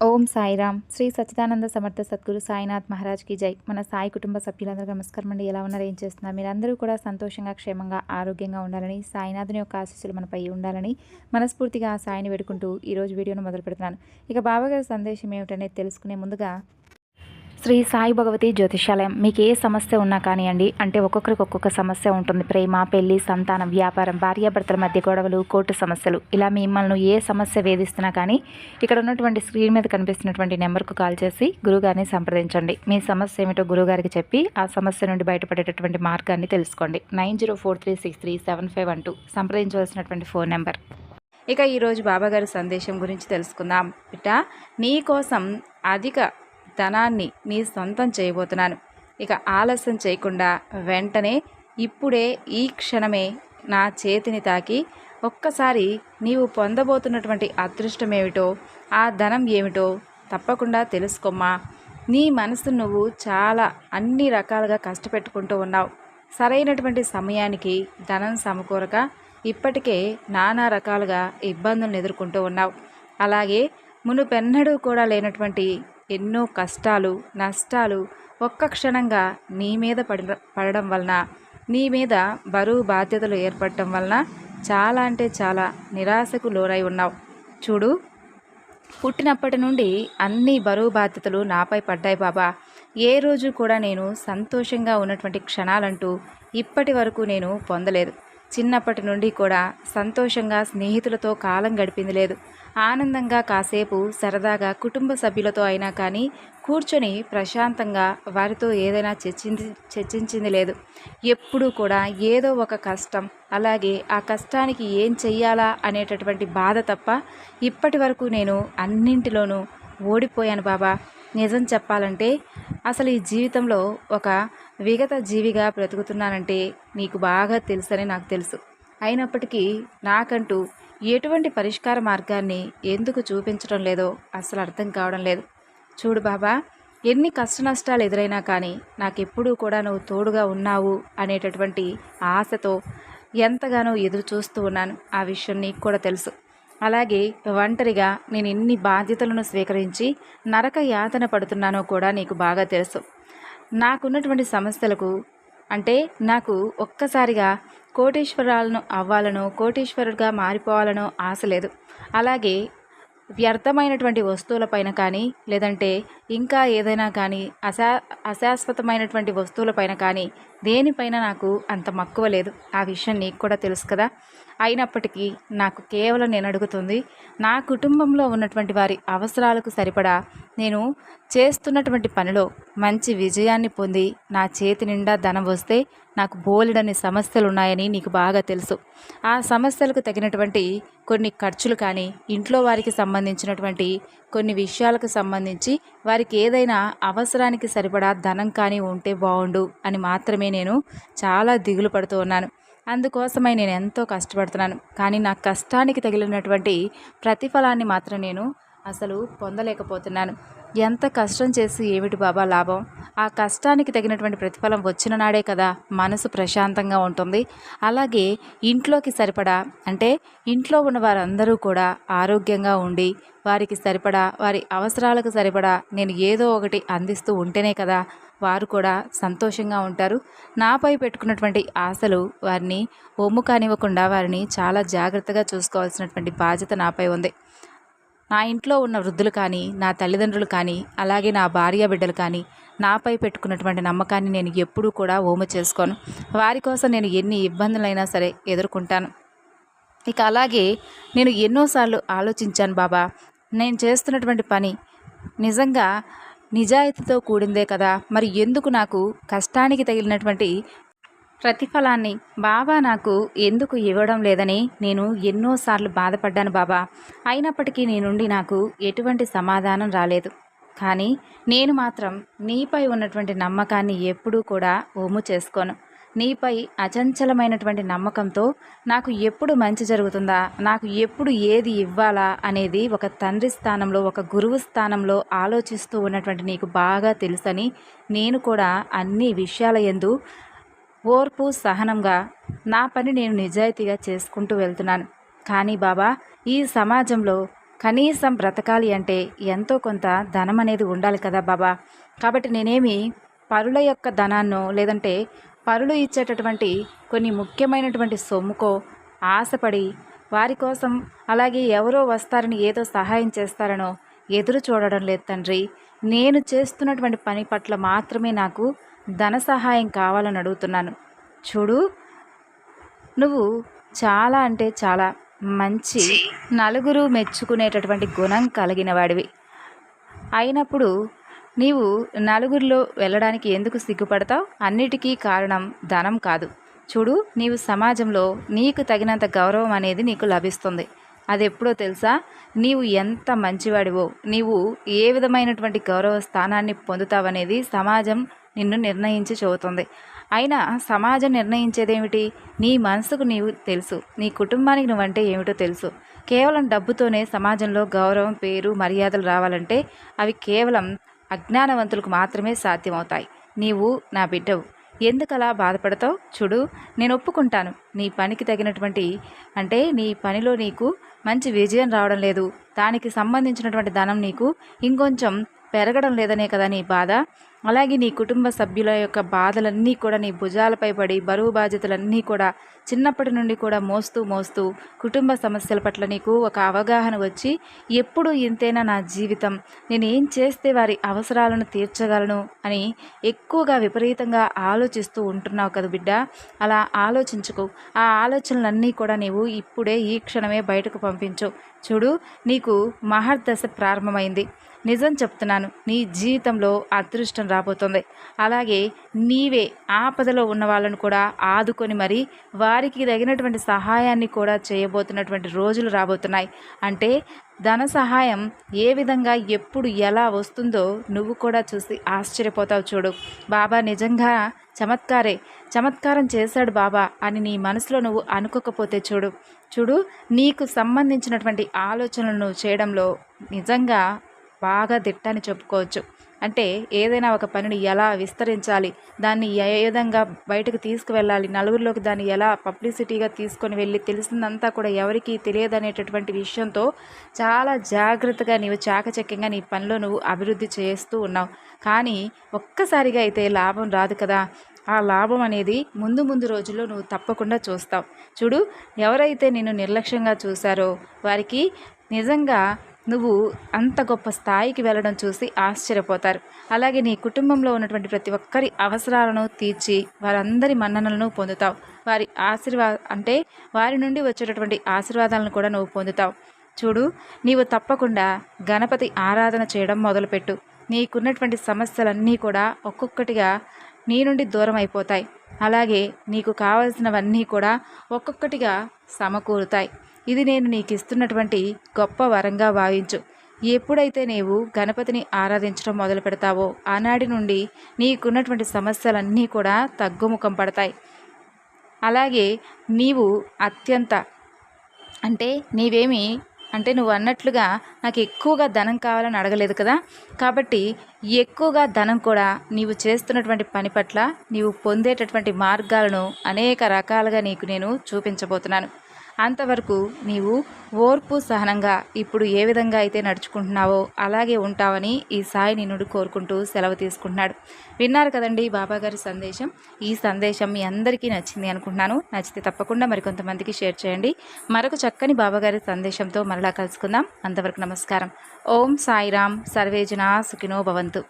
ఓం సాయిరామ్. శ్రీ సచ్చిదానంద సమర్థ సద్గురు సాయినాథ్ మహారాజ్కి జై. మన సాయి కుటుంబ సభ్యులందరూ నమస్కారం అండి. ఎలా ఉన్నారు? ఏం చేస్తున్నారు? మీరందరూ కూడా సంతోషంగా క్షేమంగా ఆరోగ్యంగా ఉండాలని సాయినాథుని యొక్క ఆశీస్సులు మనపై ఉండాలని మనస్ఫూర్తిగా ఆ సాయిని వేడుకుంటూ ఈరోజు వీడియోను మొదలు పెడుతున్నాను ఇక బాబాగారి సందేశం ఏమిటనేది తెలుసుకునే ముందుగా శ్రీ సాయి భగవతి జ్యోతిషాలయం. మీకు ఏ సమస్య ఉన్నా కానివ్వండి అంటే ఒక్కొక్కరికి ఒక్కొక్క సమస్య ఉంటుంది. ప్రేమ పెళ్ళి సంతానం వ్యాపారం భార్యాభర్తల మధ్య గొడవలు కోర్టు సమస్యలు. ఇలా మిమ్మల్ని ఏ సమస్య వేధిస్తున్నా కానీ ఇక్కడ ఉన్నటువంటి స్క్రీన్ మీద కనిపిస్తున్నటువంటి నెంబర్కు కాల్ చేసి గురుగారిని సంప్రదించండి. మీ సమస్య ఏమిటో గురుగారికి చెప్పి ఆ సమస్య నుండి బయటపడేటటువంటి మార్గాన్ని తెలుసుకోండి. Nine zero four three six three seven five one two సంప్రదించవలసినటువంటి phone number. ఇక ఈరోజు బాబాగారి సందేశం గురించి తెలుసుకుందాం. బిడ్డ నీ కోసం అధిక ధనాన్ని నీ సొంతం చేయబోతున్నాను. ఇక ఆలస్యం చేయకుండా వెంటనే ఇప్పుడే ఈ క్షణమే నా చేతిని తాకి ఒక్కసారి నీవు పొందబోతున్నటువంటి అదృష్టం ఏమిటో ఆ ధనం ఏమిటో తప్పకుండా తెలుసుకోమ్మా. నీ మనసు నువ్వు చాలా అన్ని రకాలుగా కష్టపెట్టుకుంటూ ఉన్నావు. సరైనటువంటి సమయానికి ధనం సమకూరక ఇప్పటికే నానా రకాలుగా ఇబ్బందులను ఎదుర్కొంటూ ఉన్నావు. అలాగే మునుపెన్నడూ కూడా లేనటువంటి ఎన్నో కష్టాలు నష్టాలు ఒక్క క్షణంగా నీ మీద పడి పడడం వలన నీ మీద బరువు బాధ్యతలు ఏర్పడటం వలన చాలా అంటే చాలా నిరాశకు లోనై ఉన్నావు. చూడు పుట్టినప్పటి నుండి అన్ని బరువు బాధ్యతలు నాపై పడ్డాయి బాబా. ఏ రోజు కూడా నేను సంతోషంగా ఉన్నటువంటి క్షణాలంటూ ఇప్పటి వరకు నేను పొందలేదు. చిన్నప్పటి నుండి కూడా సంతోషంగా స్నేహితులతో కాలం గడిపింది లేదు. ఆనందంగా కాసేపు సరదాగా కుటుంబ సభ్యులతో అయినా కానీ కూర్చొని ప్రశాంతంగా వారితో ఏదైనా చర్చించి చర్చించింది లేదు. ఎప్పుడూ కూడా ఏదో ఒక కష్టం అలాగే ఆ కష్టానికి ఏం చెయ్యాలా అనేటటువంటి బాధ తప్ప ఇప్పటి వరకు నేను అన్నింటిలోనూ ఓడిపోయాను బాబా. నిజం చెప్పాలంటే అసలు ఈ జీవితంలో ఒక విగత జీవిగా బ్రతుకుతున్నానంటే నీకు బాగా తెలుసని నాకు తెలుసు. అయినప్పటికీ నాకంటూ ఎటువంటి పరిష్కార మార్గాన్ని ఎందుకు చూపించడం లేదో అసలు అర్థం కావడం లేదు. చూడు బాబా ఎన్ని కష్ట నష్టాలు ఎదురైనా కానీ నాకెప్పుడూ కూడా నువ్వు తోడుగా ఉన్నావు అనేటటువంటి ఆశతో ఎంతగానో ఎదురు చూస్తూ ఉన్నాను. ఆ విషయం నీకు కూడా తెలుసు. అలాగే ఒంటరిగా నేను ఎన్ని బాధ్యతలను స్వీకరించి నరక యాతన పడుతున్నానో కూడా నీకు బాగా తెలుసు. నాకున్నటువంటి సమస్యలకు అంటే నాకు ఒక్కసారిగా కోటేశ్వరాలను అవ్వాలనో కోటేశ్వరుడిగా మారిపోవాలనో ఆశ లేదు. అలాగే వ్యర్థమైనటువంటి వస్తువులపైన కానీ లేదంటే ఇంకా ఏదైనా కానీ అశా అశాశ్వతమైనటువంటి వస్తువులపైన కానీ దేనిపైన నాకు అంత మక్కువ లేదు. ఆ విషయం నీకు కూడా తెలుసు కదా. అయినప్పటికీ నాకు కేవలం నేను అడుగుతుంది నా కుటుంబంలో ఉన్నటువంటి వారి అవసరాలకు సరిపడా నేను చేస్తున్నటువంటి పనిలో మంచి విజయాన్ని పొంది నా చేతి నిండా ధనం వస్తే నాకు బోలెడని సమస్యలు ఉన్నాయని నీకు బాగా తెలుసు. ఆ సమస్యలకు తగినటువంటి కొన్ని ఖర్చులు కానీ ఇంట్లో వారికి సంబంధించినటువంటి కొన్ని విషయాలకు సంబంధించి వారికి ఏదైనా అవసరానికి సరిపడా ధనం కానీ ఉంటే బాగుండు అని మాత్రమే నేను చాలా దిగులు పడుతూ ఉన్నాను. అందుకోసమై నేను ఎంతో కష్టపడుతున్నాను. కానీ నా కష్టానికి తగిలినటువంటి ప్రతిఫలాన్ని మాత్రం నేను అసలు పొందలేకపోతున్నాను. ఎంత కష్టం చేసి ఏమిటి బాబా లాభం? ఆ కష్టానికి తగినటువంటి ప్రతిఫలం వచ్చిన నాడే కదా మనసు ప్రశాంతంగా ఉంటుంది. అలాగే ఇంట్లోకి సరిపడా అంటే ఇంట్లో ఉన్న వారందరూ కూడా ఆరోగ్యంగా ఉండి వారికి సరిపడా వారి అవసరాలకు సరిపడా నేను ఏదో ఒకటి అందిస్తూ ఉంటేనే కదా వారు కూడా సంతోషంగా ఉంటారు. నాపై పెట్టుకున్నటువంటి ఆశలు వారిని ఒమ్ము కానివ్వకుండా వారిని చాలా జాగ్రత్తగా చూసుకోవాల్సినటువంటి బాధ్యత నాపై ఉంది. నా ఇంట్లో ఉన్న వృద్ధులు కానీ నా తల్లిదండ్రులు కానీ అలాగే నా భార్య బిడ్డలు కానీ నాపై పెట్టుకున్నటువంటి నమ్మకాన్ని నేను ఎప్పుడూ కూడా ఓమ చేసుకోను. వారి కోసం నేను ఎన్ని ఇబ్బందులైనా సరే ఎదుర్కొంటాను. ఇక అలాగే నేను ఎన్నోసార్లు ఆలోచించాను బాబా నేను చేస్తున్నటువంటి పని నిజంగా నిజాయితీతో కూడిందే కదా. మరి ఎందుకు నాకు కష్టానికి తగిలినటువంటి ప్రతిఫలాన్ని బాబా నాకు ఎందుకు ఇవ్వడం లేదని నేను ఎన్నోసార్లు బాధపడ్డాను బాబా. అయినప్పటికీ నీ నుండి నాకు ఎటువంటి సమాధానం రాలేదు. కానీ నేను మాత్రం నీపై ఉన్నటువంటి నమ్మకాన్ని ఎప్పుడూ కూడా ఓము చేసుకోను. నీపై అచంచలమైనటువంటి నమ్మకంతో నాకు ఎప్పుడు మంచి జరుగుతుందా? నాకు ఎప్పుడు ఏది ఇవ్వాలా? అనేది ఒక తండ్రి స్థానంలో ఒక గురువు స్థానంలో ఆలోచిస్తూ ఉన్నటువంటి నీకు బాగా తెలుసని నేను కూడా అన్ని విషయాల ఎందు ఓర్పు సహనంగా నా పని నేను నిజాయితీగా చేసుకుంటూ వెళ్తున్నాను. కానీ బాబా ఈ సమాజంలో కనీసం బ్రతకాలి అంటే ఎంతో కొంత ధనం అనేది ఉండాలి కదా బాబా. కాబట్టి నేనేమి పరుల యొక్క ధనాన్నో లేదంటే పరులు ఇచ్చేటటువంటి కొన్ని ముఖ్యమైనటువంటి సొమ్ముకో ఆశపడి వారి కోసం అలాగే ఎవరో వస్తారని ఏదో సహాయం చేస్తారనో ఎదురు చూడడం లేదు తండ్రి. నేను చేస్తున్నటువంటి పని పట్ల మాత్రమే నాకు ధన సహాయం కావాలని అడుగుతున్నాను. చూడు నువ్వు చాలా అంటే చాలా మంచి నలుగురు మెచ్చుకునేటటువంటి గుణం కలిగిన వాడివి. అయినప్పుడు నీవు నలుగురిలో వెళ్ళడానికి ఎందుకు సిగ్గుపడతావు? అన్నిటికీ కారణం ధనం కాదు. చూడు నీవు సమాజంలో నీకు తగినంత గౌరవం అనేది నీకు లభిస్తుంది. అది ఎప్పుడో తెలుసా? నీవు ఎంత మంచివాడివో నీవు ఏ విధమైనటువంటి గౌరవ స్థానాన్ని పొందుతావనేది సమాజం నిన్ను నిర్ణయించి చెబుతుంది అయినా సమాజం నిర్ణయించేదేమిటి? నీ మనసుకు నీవు తెలుసు. నీ కుటుంబానికి నువ్వంటే ఏమిటో తెలుసు. కేవలం డబ్బుతోనే సమాజంలో గౌరవం పేరు మర్యాదలు రావాలంటే అవి కేవలం అజ్ఞానవంతులకు మాత్రమే సాధ్యమవుతాయి. నీవు నా బిడ్డవు. ఎందుకలా బాధపడతావు? చూడు నేను ఒప్పుకుంటాను. నీ పనికి తగినటువంటి అంటే నీ పనిలో నీకు మంచి విజయం రావడం లేదు. దానికి సంబంధించినటువంటి ధనం నీకు ఇంకొంచెం పెరగడం లేదనే కదా నీ బాధ? అలాగే నీ కుటుంబ సభ్యుల యొక్క బాధలన్నీ కూడా నీ భుజాలపై పడి బరువు బాధ్యతలన్నీ కూడా చిన్నప్పటి నుండి కూడా మోస్తూ మోస్తూ కుటుంబ సమస్యల పట్ల నీకు ఒక అవగాహన వచ్చి ఎప్పుడు ఇంతేనా నా జీవితం? నేను ఏం చేస్తే వారి అవసరాలను తీర్చగలను? అని ఎక్కువగా విపరీతంగా ఆలోచిస్తూ ఉంటున్నావు కదా బిడ్డ. అలా ఆలోచించుకో. ఆ ఆలోచనలన్నీ కూడా నీవు ఇప్పుడే ఈ క్షణమే బయటకు పంపించు. చూడు నీకు మహర్దశ ప్రారంభమైంది. నిజం చెప్తున్నాను నీ జీవితంలో అదృష్టం రాబోతుంది. అలాగే నీవే ఆపదలో ఉన్న వాళ్ళను కూడా ఆదుకొని మరి వారికి తగినటువంటి సహాయాన్ని కూడా చేయబోతున్నటువంటి రోజులు రాబోతున్నాయి. అంటే ధన సహాయం ఏ విధంగా ఎప్పుడు ఎలా వస్తుందో నువ్వు కూడా చూసి ఆశ్చర్యపోతావు చూడు. బాబా నిజంగా చమత్కారే చమత్కారం చేశాడు బాబా అని నీ మనసులో నువ్వు అనుకోకపోతే చూడు. చూడు నీకు సంబంధించినటువంటి ఆలోచనలను చేయడంలో నిజంగా బాగా దిట్టని చెప్పుకోవచ్చు. అంటే ఏదైనా ఒక పనిని ఎలా విస్తరించాలి దాన్ని ఏ విధంగా బయటకు తీసుకువెళ్ళాలి నలుగురిలోకి దాన్ని ఎలా పబ్లిసిటీగా తీసుకొని వెళ్ళి తెలిసిందంతా కూడా ఎవరికి తెలియదనేటటువంటి విషయంతో చాలా జాగ్రత్తగా నీవు చాకచక్యంగా నీ పనిలో నువ్వు అభివృద్ధి చేస్తూ ఉన్నావు. కానీ ఒక్కసారిగా అయితే లాభం రాదు కదా. ఆ లాభం అనేది ముందు ముందు రోజుల్లో నువ్వు తప్పకుండా చూస్తావు. చూడు ఎవరైతే నిన్ను నిర్లక్ష్యంగా చూశారో వారికి నిజంగా నువ్వు అంత గొప్ప స్థాయికి వెళ్ళడం చూసి ఆశ్చర్యపోతారు. అలాగే నీ కుటుంబంలో ఉన్నటువంటి ప్రతి ఒక్కరి అవసరాలను తీర్చి వారందరి మన్ననలను పొందుతావు. వారి ఆశీర్వా అంటే వారి నుండి వచ్చేటటువంటి ఆశీర్వాదాలను కూడా నువ్వు పొందుతావు. చూడు నీవు తప్పకుండా గణపతి ఆరాధన చేయడం మొదలుపెట్టు. నీకున్నటువంటి సమస్యలన్నీ కూడా ఒక్కొక్కటిగా నీ నుండి దూరం అయిపోతాయి అలాగే నీకు కావలసినవన్నీ కూడా ఒక్కొక్కటిగా సమకూరుతాయి. ఇది నేను నీకు ఇస్తున్నటువంటి గొప్ప వరంగా భావించు. ఎప్పుడైతే నీవు గణపతిని ఆరాధించడం మొదలు పెడతావో ఆనాటి నుండి నీకున్నటువంటి సమస్యలన్నీ కూడా తగ్గుముఖం పడతాయి. అలాగే నీవు అత్యంత అంటే నీవేమి అంటే నువ్వు అన్నట్లుగా నాకు ఎక్కువగా ధనం కావాలని అడగలేదు కదా? కాబట్టి ఎక్కువగా ధనం కూడా నీవు చేస్తున్నటువంటి పని పట్ల నీవు పొందేటటువంటి మార్గాలను అనేక రకాలుగా నీకు నేను చూపించబోతున్నాను. అంతవరకు నీవు ఓర్పు సహనంగా ఇప్పుడు ఏ విధంగా అయితే నడుచుకుంటున్నావో అలాగే ఉంటావని ఈ సాయి నిన్నుడు కోరుకుంటూ సెలవు తీసుకుంటున్నాడు. విన్నారు కదండి బాబాగారి సందేశం? ఈ సందేశం మీ అందరికీ నచ్చింది అనుకుంటున్నాను. నచ్చితే తప్పకుండా మరికొంతమందికి షేర్ చేయండి. మరొక చక్కని బాబాగారి సందేశంతో మరలా కలుసుకుందాం. అంతవరకు నమస్కారం. ఓం సాయిరామ్ సర్వేజన సుఖినో భవంతు.